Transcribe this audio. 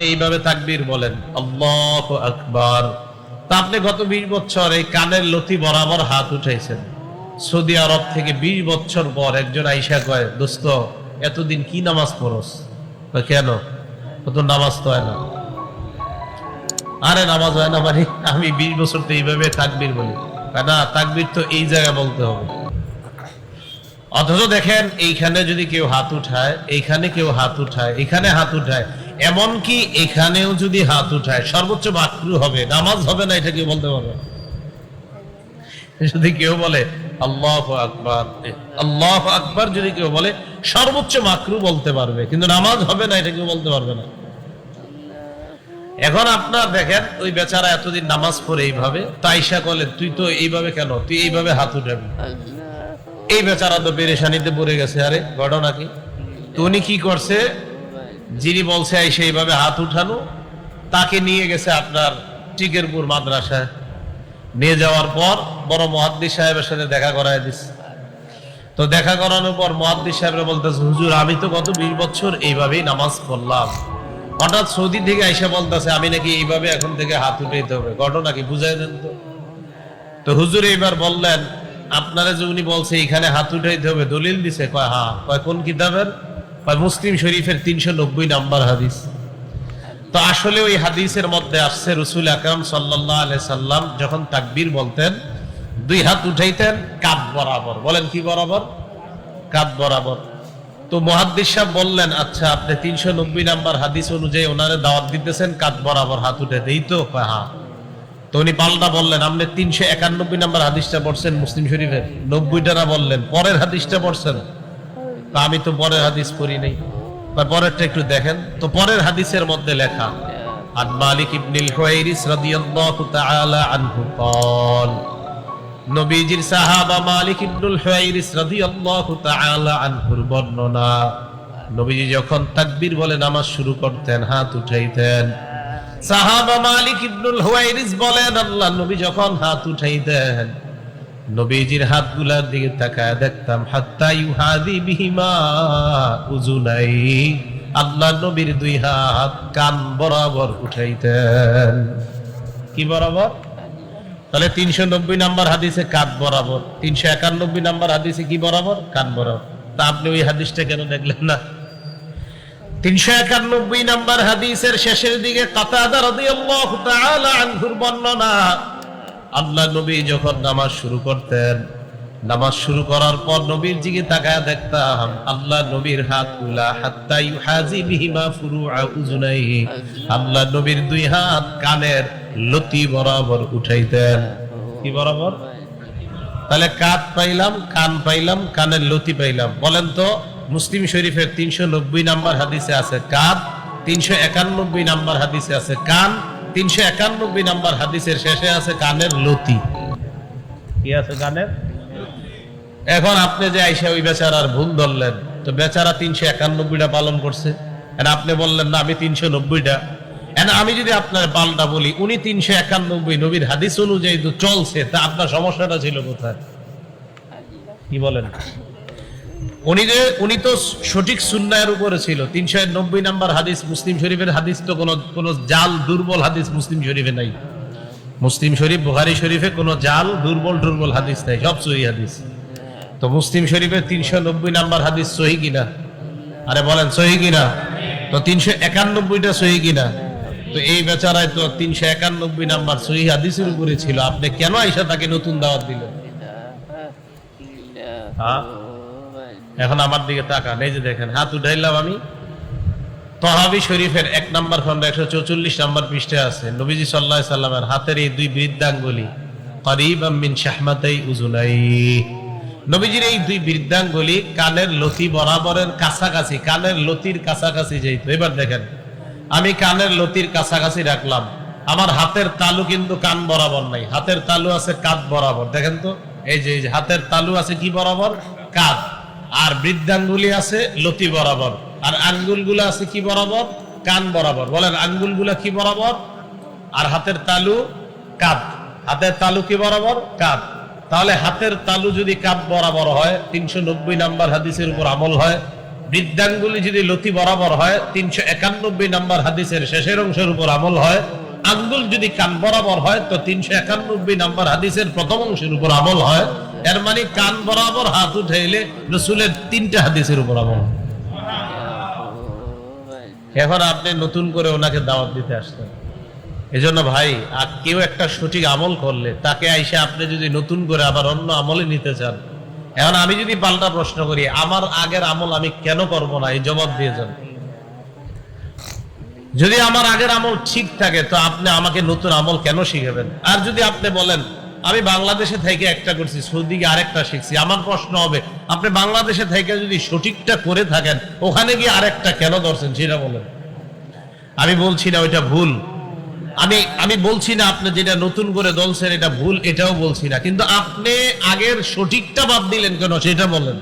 এইভাবে তাকবীর বলেন, আল্লাহ আকবার। তা আপনি গত বিশ বছর এই কানের লতি বরাবর হাত উঠাইছেন। সৌদি আরব থেকে বিশ বছর পর একজন আইসা কয়, দোস্ত, এতদিন কি নামাজ পড়স? কেন? ও তো নামাজ তো হয় না। আরে, নামাজ হয় না মানে আমি বিশ বছর তো এইভাবে তাকবীর বলি। না, তাকবীর তো এই জায়গায় বলতে হবে। অথচ দেখেন, এইখানে যদি কেউ হাত উঠায়, এইখানে কেউ হাত উঠায় এখানে হাত উঠায়। এমনকি এখানেও যদি হাত উঠায় সর্বোচ্চ মাকরু হবে নামাজ হবে না এটা কেউ বলতে পারবে। যদি কেউ বলে আল্লাহ আকবার আল্লাহ আকবার যদি কেউ বলে সর্বোচ্চ মাকরু বলতে পারবে কিন্তু নামাজ হবে না এটা কেউ বলতে পারবে না। এখন আপনার দেখেন ওই বেচারা এতদিন নামাজ পড়ে এইভাবে তাইসা বলেন তুই তো এইভাবে কেন? তুই এইভাবে হাত উঠাবি? এই বেচারা তো পেরেশানিতে পড়ে গেছে আরে ঘটনা কি? তো উনি কি করছে যিনি বলছে সেইভাবে হাত উঠানো। তাকে নিয়ে গেছে আপনার টিকেরপুর মাদ্রাসায়। নিয়ে যাওয়ার পর বড় মহাদ্দিস সাহেবের সাথে দেখা করায় দিচ্ছে তো দেখা করানোর পর মহাদ্দিস সাহেবরা বলতেছে, হুজুর, আমি তো গত বিশ বছর এইভাবেই নামাজ পড়লাম। হঠাৎ সৌদি থেকে এসে বলতেছে, আমি নাকি এইভাবে এখন থেকে হাত উঠাইতে হবে। ঘটনা কি, বুঝাই দেন তো। তো হুজুর এইবার বললেন, আপনারা যে উনি বলছে, এখানে হাত উঠাইতে হবে, দলিল দিছে। কয় হ্যাঁ। কয়, কোন কিতাবের? কয় মুসলিম শরীফের তিনশো নব্বই নাম্বার হাদিস। তো আসলে ওই হাদিসের মধ্যে আসছে, রসুল আকরাম সাল্লাহ আলাই সাল্লাম যখন তাকবীর বলতেন, দুই হাত উঠাইতেন, কাঁধ বরাবর। বলেন কি বরাবর? কাঁধ বরাবর। তো মহাদ্দিস সাহেব বললেন আচ্ছা আপনি তিনশো নব্বই নাম্বার হাদিস অনুযায়ী ওনারে দাওয়াত দিতেছেন, কাঁধ বরাবর হাত উঠে দেই তো? হ্যাঁ। তো উনি পাল্টা বললেন, আপনি তিনশো একানব্বই নাম্বার হাদিসটা পড়ছেন মুসলিম শরীফের? নব্বইটা না বললেন, পরের হাদিসটা পড়ছেন। তা আমি তো পরের হাদিস পড়ি নাই বা পরেরটা একটু দেখেন তো পরের হাদিসের মধ্যে লেখা عن مالك بن الحويرث رضي الله تعالى عنه قال নবীজির সাহাবা মালিক ইবনুল হুয়াইরিস রাদিয়াল্লাহু তাআলা আনহুর বর্ণনা নবীজি যখন তাকবীর বলে নামাজ শুরু করতেন হাত উঠাইতেন সাহাবা মালিক ইবনুল হুয়াইরিস বলেন আল্লাহ নবী যখন হাত উঠাইতেন নবীজির হাতগুলার দিকে তাকায় দেখতাম, হাত্তা ইউহাদি বিহিমা উজুনাই। আল্লাহ নবীর দুই হাত কান বরাবর উঠাইতেন। কি বরাবর? তাহলে তিনশো নব্বই নাম্বার হাদিসে কাত বরাবর। তিনশো একানব্বই নাম্বার হাদিসে কি বরাবর? কান বরাবর। তা আপনি ওই হাদিসটা কেন দেখলেন না? তিনশো একানব্বই নাম্বার হাদিসের শেষের দিকে কাতাদা রাদিয়াল্লাহু তাআলা আনহুর বর্ণনা আল্লাহ নবী যখন নামাজ শুরু করতেন, নামাজ শুরু করার পর নবীর দিকে তাকায় দেখতাম, আল্লাহ নবীর হাতগুলা হাত্তা ইউহাজি বিহিমা ফুরুআ উজুনাইহি। আল্লাহ নবীর দুই হাত কানের লতি বরাবর উঠাইতেন। কি বরাবর? তাহলে কাত পাইলাম, কান পাইলাম, কানের লতি পাইলাম। বলেন তো, মুসলিম শরীফের তিনশো নব্বই নাম্বার হাদিসে আছে কাত, তিনশো একানব্বই নাম্বার হাদিসে আছে কান তিনশো একানব্বই নাম্বার হাদিসের শেষে আছে কানের লতি। কি আছে কানের? এখন আপনি যে আইসা ওই বেচারার ভুল ধরলেন তো বেচারা তিনশো একানব্বইটা পালন করছে। আর আপনি বললেন না আমি তিনশো নব্বইটা। আমি যদি আপনার পাল্টা বলি উনি তিনশো একানব্বই নবীর হাদিস অনুযায়ী তো চলছে তা আপনার সমস্যাটা ছিল কোথায়? কি বলেন? উনি যে উনি তো সঠিক সুন্নায়ের উপরে ছিল। তিনশো নব্বই নাম্বার হাদিস মুসলিম শরীফের হাদিস তো কোনো কোনো জাল দুর্বল হাদিস মুসলিম শরীফে নাই। মুসলিম শরীফ বুহারি শরীফে কোনো জাল দুর্বল দুর্বল হাদিস নাই সব সহি হাদিস। তো মুসলিম শরীফের তিনশো নব্বই নাম্বার হাদিস সহি কিনা? আরে বলেন সহি কিনা? তো তিনশো একানব্বইটা সহি কিনা? তো এই বেচারায় তো তিনশো একানব্বই নাম্বার সহি হাদিসের উপরে ছিল। আপনি কেন আইসা তাকে নতুন দাওয়াত দিলেন? হ্যাঁ? এখন আমার দিকে তাকান, এই যে দেখেন, হাত উঠাইলাম আমি। তহাবি শরীফের এক নাম্বার খন্ড একশো চৌচল্লিশ নম্বর পৃষ্ঠে আছে, নবীজি সাল্লাহ সাল্লামের হাতের এই দুই বৃদ্ধাঙ্গুলি করিব মিন শাহমাতাই নবীজির এই দুই বৃদ্ধাঙ্গুলি কানের লতি বরাবরের কাছাকাছি, কানের লতির কাছাকাছি যেত এবার দেখেন, আমি কানের লতির কাছাকাছি রাখলাম, আমার হাতের তালু কিন্তু কান বরাবর নাই, হাতের তালু আছে কাঁধ বরাবর, দেখেন তো এই যে হাতের তালু আছে কি বরাবর? কাঁধ। আর বৃদ্ধাঙ্গুলি আছে লতি বরাবর। আর আঙ্গুলগুলো আছে কি বরাবর? কান বরাবর। বলেন, আঙ্গুলগুলা কি বরাবর? আর হাতের তালু কাপ হাতের তালু কি বরাবর? কাপ তাহলে হাতের তালু যদি কাপ বরাবর হয়, তিনশো নব্বই নাম্বার হাদিসের উপর আমল হয়। বৃদ্ধাঙ্গুলি যদি লতি বরাবর হয়, তিনশো একানব্বই নাম্বার হাদিসের শেষের অংশের উপর আমল হয়। আঙ্গুল যদি কান বরাবর হয়, তো তিনশো একানব্বই নাম্বার হাদিসের প্রথম অংশের উপর আমল হয়। এর মানে কান বরাবর হাত উঠাইলে রসুলের তিনটা হাদিসের উপর আমল এখন আপনি নতুন করে ওনাকে দাওয়াত দিতে আসতেন এজন্য ভাই, আর কেউ একটা সঠিক আমল করলে, তাকে আইসে আপনি যদি নতুন করে আবার অন্য আমলে নিতে চান, এখন আমি যদি পাল্টা প্রশ্ন করি, আমার আগের আমল আমি কেন করব না? এই জবাব দিয়ে যান। যদি আমার আগের আমল ঠিক থাকে, তো আপনি আমাকে নতুন আমল কেন শিখাবেন? আর যদি আপনি বলেন আমি বাংলাদেশে থেকে একটা করছি সৌদি আরেকটা শিখছি। আমার প্রশ্ন হবে, আপনি বাংলাদেশে থেকে যদি সঠিকটা করে থাকেন, ওখানে গিয়ে আরেকটা কেন ধরছেন, সেটা বলেন। আমি বলছি না ওইটা ভুল। আমি আমি বলছি না আপনি যেটা নতুন করে দলছেন এটা ভুল, এটাও বলছি না। কিন্তু আপনি আগের সঠিকটা বাদ দিলেন কেন, সেটা বলেন।